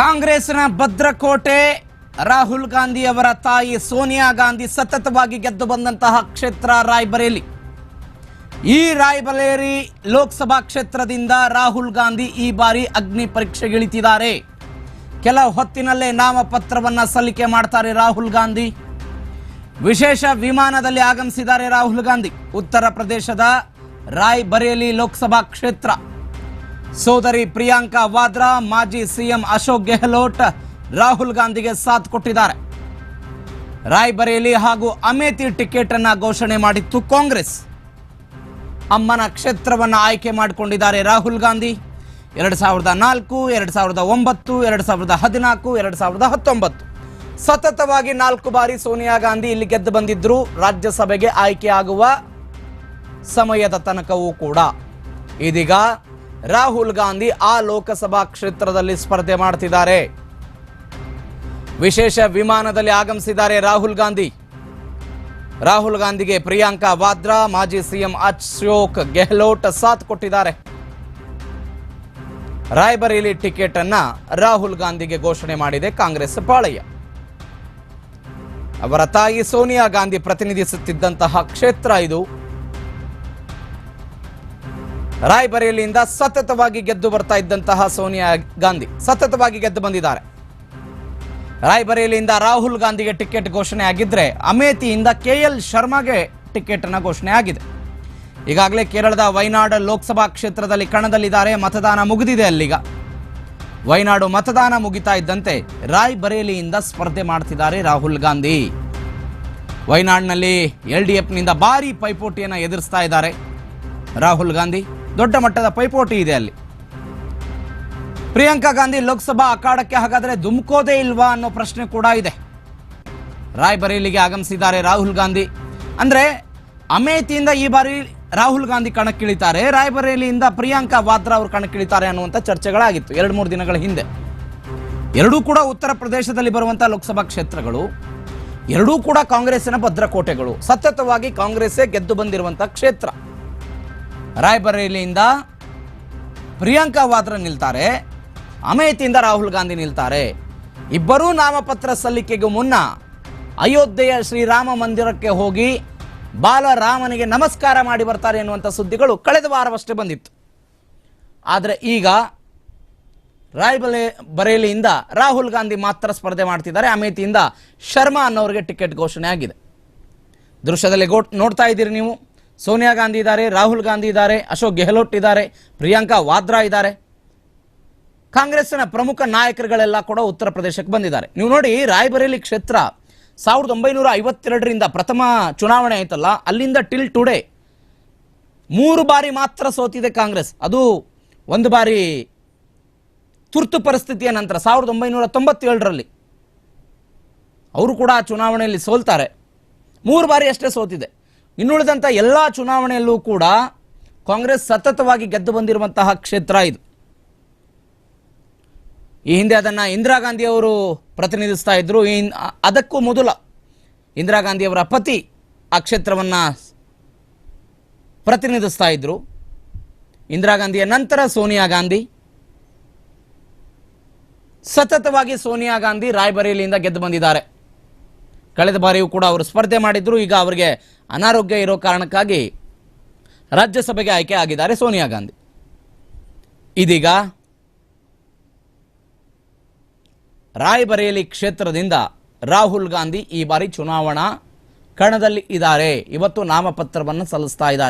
ಕಾಂಗ್ರೆಸ್ನ ಭದ್ರಕೋಟೆ, ರಾಹುಲ್ ಗಾಂಧಿ ಅವರ ತಾಯಿ ಸೋನಿಯಾ ಗಾಂಧಿ ಸತತವಾಗಿ ಗೆದ್ದು ಬಂದಂತಹ ಕ್ಷೇತ್ರ ರಾಯ್ಬರೇಲಿ. ಈ ರಾಯ್ಬರೇಲಿ ಲೋಕಸಭಾ ಕ್ಷೇತ್ರದಿಂದ ರಾಹುಲ್ ಗಾಂಧಿ ಈ ಬಾರಿ ಅಗ್ನಿ ಪರೀಕ್ಷೆಗಿಳಿತಿದ್ದಾರೆ ಕೆಲ ಹೊತ್ತಿನಲ್ಲೇ ನಾಮಪತ್ರವನ್ನ ಸಲ್ಲಿಕೆ ಮಾಡ್ತಾರೆ ರಾಹುಲ್ ಗಾಂಧಿ. ವಿಶೇಷ ವಿಮಾನದಲ್ಲಿ ಆಗಮಿಸಿದ್ದಾರೆ ರಾಹುಲ್ ಗಾಂಧಿ. ಉತ್ತರ ಪ್ರದೇಶದ ರಾಯ್ಬರೇಲಿ ಲೋಕಸಭಾ ಕ್ಷೇತ್ರ. ಸೋದರಿ ಪ್ರಿಯಾಂಕಾ ವಾದ್ರಾ, ಮಾಜಿ ಸಿಎಂ ಅಶೋಕ್ ಗೆಹ್ಲೋಟ್ ರಾಹುಲ್ ಗಾಂಧಿಗೆ ಸಾಥ್ ಕೊಟ್ಟಿದ್ದಾರೆ. ರಾಯ್ಬರೇಲಿ ಹಾಗೂ ಅಮೇಥಿ ಟಿಕೆಟ್ ಅನ್ನ ಘೋಷಣೆ ಮಾಡಿತ್ತು ಕಾಂಗ್ರೆಸ್. ಅಮ್ಮನ ಕ್ಷೇತ್ರವನ್ನು ಆಯ್ಕೆ ಮಾಡಿಕೊಂಡಿದ್ದಾರೆ ರಾಹುಲ್ ಗಾಂಧಿ. ಎರಡು ಸಾವಿರದ ನಾಲ್ಕು, ಎರಡು ಸಾವಿರದ ಒಂಬತ್ತು, ಎರಡು ಸಾವಿರದ ಹದಿನಾಲ್ಕು, ಎರಡು ಸಾವಿರದ ಹತ್ತೊಂಬತ್ತು. ಸತತವಾಗಿ ನಾಲ್ಕು ಬಾರಿ ಸೋನಿಯಾ ಗಾಂಧಿ ಇಲ್ಲಿ ಗೆದ್ದು ಬಂದಿದ್ದರು ರಾಜ್ಯಸಭೆಗೆ ಆಯ್ಕೆಯಾಗುವ ಸಮಯದ ತನಕವೂ ಕೂಡ. ಇದೀಗ ರಾಹುಲ್ ಗಾಂಧಿ ಆ ಲೋಕಸಭಾ ಕ್ಷೇತ್ರದಲ್ಲಿ ಸ್ಪರ್ಧೆ ಮಾಡ್ತಿದ್ದಾರೆ. ವಿಶೇಷ ವಿಮಾನದಲ್ಲಿ ಆಗಮಿಸಿದ್ದಾರೆ ರಾಹುಲ್ ಗಾಂಧಿ. ರಾಹುಲ್ ಗಾಂಧಿಗೆ ಪ್ರಿಯಾಂಕಾ ವಾದ್ರಾ, ಮಾಜಿ ಸಿಎಂ ಅಶೋಕ್ ಗೆಹ್ಲೋಟ್ ಸಾಥ್ ಕೊಟ್ಟಿದ್ದಾರೆ. ರಾಯ್ಬರೇಲಿ ಟಿಕೆಟ್ ಅನ್ನ ರಾಹುಲ್ ಗಾಂಧಿಗೆ ಘೋಷಣೆ ಮಾಡಿದೆ ಕಾಂಗ್ರೆಸ್ ಪಾಳಯ. ಅವರ ತಾಯಿ ಸೋನಿಯಾ ಗಾಂಧಿ ಪ್ರತಿನಿಧಿಸುತ್ತಿದ್ದಂತಹ ಕ್ಷೇತ್ರ ಇದು. ರಾಯ್ಬರೇಲಿಯಿಂದ ಸತತವಾಗಿ ಗೆದ್ದು ಬರ್ತಾ ಇದ್ದಂತಹ ಸೋನಿಯಾ ಗಾಂಧಿ ಸತತವಾಗಿ ಗೆದ್ದು ಬಂದಿದ್ದಾರೆ. ರಾಯ್ಬರೇಲಿಯಿಂದ ರಾಹುಲ್ ಗಾಂಧಿಗೆ ಟಿಕೆಟ್ ಘೋಷಣೆ ಆಗಿದ್ರೆ ಅಮೇಥಿಯಿಂದ ಕೆ ಎಲ್ ಶರ್ಮಾಗೆ ಟಿಕೆಟ್ ಅನ್ನು ಘೋಷಣೆ ಆಗಿದೆ. ಈಗಾಗಲೇ ಕೇರಳದ ವೈನಾಡ್ ಲೋಕಸಭಾ ಕ್ಷೇತ್ರದಲ್ಲಿ ಕಣದಲ್ಲಿದ್ದಾರೆ, ಮತದಾನ ಮುಗಿದಿದೆ ಅಲ್ಲಿಗ. ವೈನಾಡು ಮತದಾನ ಮುಗಿತಾ ಇದ್ದಂತೆ ರಾಯ್ಬರೇಲಿಯಿಂದ ಸ್ಪರ್ಧೆ ಮಾಡ್ತಿದ್ದಾರೆ ರಾಹುಲ್ ಗಾಂಧಿ. ವೈನಾಡ್ನಲ್ಲಿ ಎಲ್ ಡಿ ಎಫ್ನಿಂದ ಭಾರೀ ಪೈಪೋಟಿಯನ್ನು ಎದುರಿಸ್ತಾ ಇದ್ದಾರೆ ರಾಹುಲ್ ಗಾಂಧಿ. ದೊಡ್ಡ ಮಟ್ಟದ ಪೈಪೋಟಿ ಇದೆ ಅಲ್ಲಿ. ಪ್ರಿಯಾಂಕಾ ಗಾಂಧಿ ಲೋಕಸಭಾ ಅಖಾಡಕ್ಕೆ ಹಾಗಾದರೆ ಧುಮ್ಕೋದೇ ಇಲ್ವಾ ಅನ್ನೋ ಪ್ರಶ್ನೆ ಕೂಡ ಇದೆ. ರಾಯ್ಬರೇಲಿಗೆ ಆಗಮಿಸಿದ್ದಾರೆ ರಾಹುಲ್ ಗಾಂಧಿ. ಅಂದರೆ ಅಮೇಥಿಯಿಂದ ಈ ಬಾರಿ ರಾಹುಲ್ ಗಾಂಧಿ ಕಣಕ್ಕಿಳಿತಾರೆ, ರಾಯ್ಬರೇಲಿಯಿಂದ ಪ್ರಿಯಾಂಕಾ ವಾದ್ರಾ ಅವರು ಕಣಕ್ಕಿಳಿತಾರೆ ಅನ್ನುವಂಥ ಚರ್ಚೆಗಳಾಗಿತ್ತು ಎರಡು ಮೂರು ದಿನಗಳ ಹಿಂದೆ. ಎರಡೂ ಕೂಡ ಉತ್ತರ ಪ್ರದೇಶದಲ್ಲಿ ಬರುವಂಥ ಲೋಕಸಭಾ ಕ್ಷೇತ್ರಗಳು, ಎರಡೂ ಕೂಡ ಕಾಂಗ್ರೆಸ್ಸಿನ ಭದ್ರಕೋಟೆಗಳು, ಸತತವಾಗಿ ಕಾಂಗ್ರೆಸ್ಸೇ ಗೆದ್ದು ಬಂದಿರುವಂಥ ಕ್ಷೇತ್ರ. ರಾಯ್ಬರೇಲಿಯಿಂದ ಪ್ರಿಯಾಂಕಾ ವಾದ್ರಾ ನಿಲ್ತಾರೆ. ಅಮೇಥಿಯಿಂದ ರಾಹುಲ್ ಗಾಂಧಿ ನಿಲ್ತಾರೆ. ಇಬ್ಬರೂ ನಾಮಪತ್ರ ಸಲ್ಲಿಕೆಗೂ ಮುನ್ನ ಅಯೋಧ್ಯೆಯ ಶ್ರೀರಾಮ ಮಂದಿರಕ್ಕೆ ಹೋಗಿ ಬಾಲರಾಮನಿಗೆ ನಮಸ್ಕಾರ ಮಾಡಿ ಬರ್ತಾರೆ ಎನ್ನುವಂಥ ಸುದ್ದಿಗಳು ಕಳೆದ ವಾರವಷ್ಟೇ ಬಂದಿತ್ತು. ಆದರೆ ಈಗ ರಾಯ್ಬಲೆ ಬರೇಲಿಯಿಂದ ರಾಹುಲ್ ಗಾಂಧಿ ಮಾತ್ರ ಸ್ಪರ್ಧೆ ಮಾಡ್ತಿದ್ದಾರೆ. ಅಮೇಥಿಯಿಂದ ಶರ್ಮಾ ಅನ್ನೋರಿಗೆ ಟಿಕೆಟ್ ಘೋಷಣೆ ಆಗಿದೆ. ದೃಶ್ಯದಲ್ಲಿ ಗೋ ನೋಡ್ತಾ ಇದ್ದೀರಿ ನೀವು. ಸೋನಿಯಾ ಗಾಂಧಿ ಇದ್ದಾರೆ, ರಾಹುಲ್ ಗಾಂಧಿ ಇದ್ದಾರೆ, ಅಶೋಕ್ ಗೆಹ್ಲೋಟ್ ಇದ್ದಾರೆ, ಪ್ರಿಯಾಂಕಾ ವಾದ್ರಾ ಇದ್ದಾರೆ. ಕಾಂಗ್ರೆಸ್ನ ಪ್ರಮುಖ ನಾಯಕರುಗಳೆಲ್ಲ ಕೂಡ ಉತ್ತರ ಪ್ರದೇಶಕ್ಕೆ ಬಂದಿದ್ದಾರೆ. ನೀವು ನೋಡಿ, ರಾಯ್ಬರೇಲಿ ಕ್ಷೇತ್ರ ಸಾವಿರದ ಒಂಬೈನೂರ ಐವತ್ತೆರಡರಿಂದ ಪ್ರಥಮ ಚುನಾವಣೆ ಆಯ್ತಲ್ಲ, ಅಲ್ಲಿಂದ ಟಿಲ್ ಟುಡೇ ಮೂರು ಬಾರಿ ಮಾತ್ರ ಸೋತಿದೆ ಕಾಂಗ್ರೆಸ್. ಅದು ಒಂದು ಬಾರಿ ತುರ್ತು ಪರಿಸ್ಥಿತಿಯ ನಂತರ, ಸಾವಿರದ ಒಂಬೈನೂರ ತೊಂಬತ್ತೇಳರಲ್ಲಿ ಅವರು ಕೂಡ ಚುನಾವಣೆಯಲ್ಲಿ ಸೋಲ್ತಾರೆ. ಮೂರು ಬಾರಿ ಅಷ್ಟೇ ಸೋತಿದೆ. ಇನ್ನುಳಿದಂಥ ಎಲ್ಲ ಚುನಾವಣೆಯಲ್ಲೂ ಕೂಡ ಕಾಂಗ್ರೆಸ್ ಸತತವಾಗಿ ಗೆದ್ದು ಬಂದಿರುವಂತಹ ಕ್ಷೇತ್ರ ಇದು. ಈ ಹಿಂದೆ ಅದನ್ನು ಇಂದಿರಾ ಗಾಂಧಿಯವರು ಪ್ರತಿನಿಧಿಸ್ತಾ ಇದ್ರು. ಈ ಅದಕ್ಕೂ ಮೊದಲ ಇಂದಿರಾ ಗಾಂಧಿಯವರ ಪತಿ ಆ ಕ್ಷೇತ್ರವನ್ನು ಪ್ರತಿನಿಧಿಸ್ತಾ ಇದ್ರು. ಇಂದಿರಾ ಗಾಂಧಿಯ ನಂತರ ಸೋನಿಯಾ ಗಾಂಧಿ. ಸತತವಾಗಿ ಸೋನಿಯಾ ಗಾಂಧಿ ರಾಯ್ಬರೇಲಿಯಿಂದ ಗೆದ್ದು ಬಂದಿದ್ದಾರೆ. ಕಳೆದ ಬಾರಿಯೂ ಕೂಡ ಅವರು ಸ್ಪರ್ಧೆ ಮಾಡಿದ್ರು. ಈಗ ಅವರಿಗೆ ಅನಾರೋಗ್ಯ ಇರೋ ಕಾರಣಕ್ಕಾಗಿ ರಾಜ್ಯಸಭೆಗೆ ಆಯ್ಕೆ ಆಗಿದ್ದಾರೆ ಸೋನಿಯಾ ಗಾಂಧಿ. ಇದೀಗ ರಾಯ್ಬರೇಲಿ ಕ್ಷೇತ್ರದಿಂದ ರಾಹುಲ್ ಗಾಂಧಿ ಈ ಬಾರಿ ಚುನಾವಣಾ ಕಣದಲ್ಲಿ ಇದ್ದಾರೆ. ಇವತ್ತು ನಾಮಪತ್ರವನ್ನು ಸಲ್ಲಿಸ್ತಾ ಇದ್ದಾರೆ.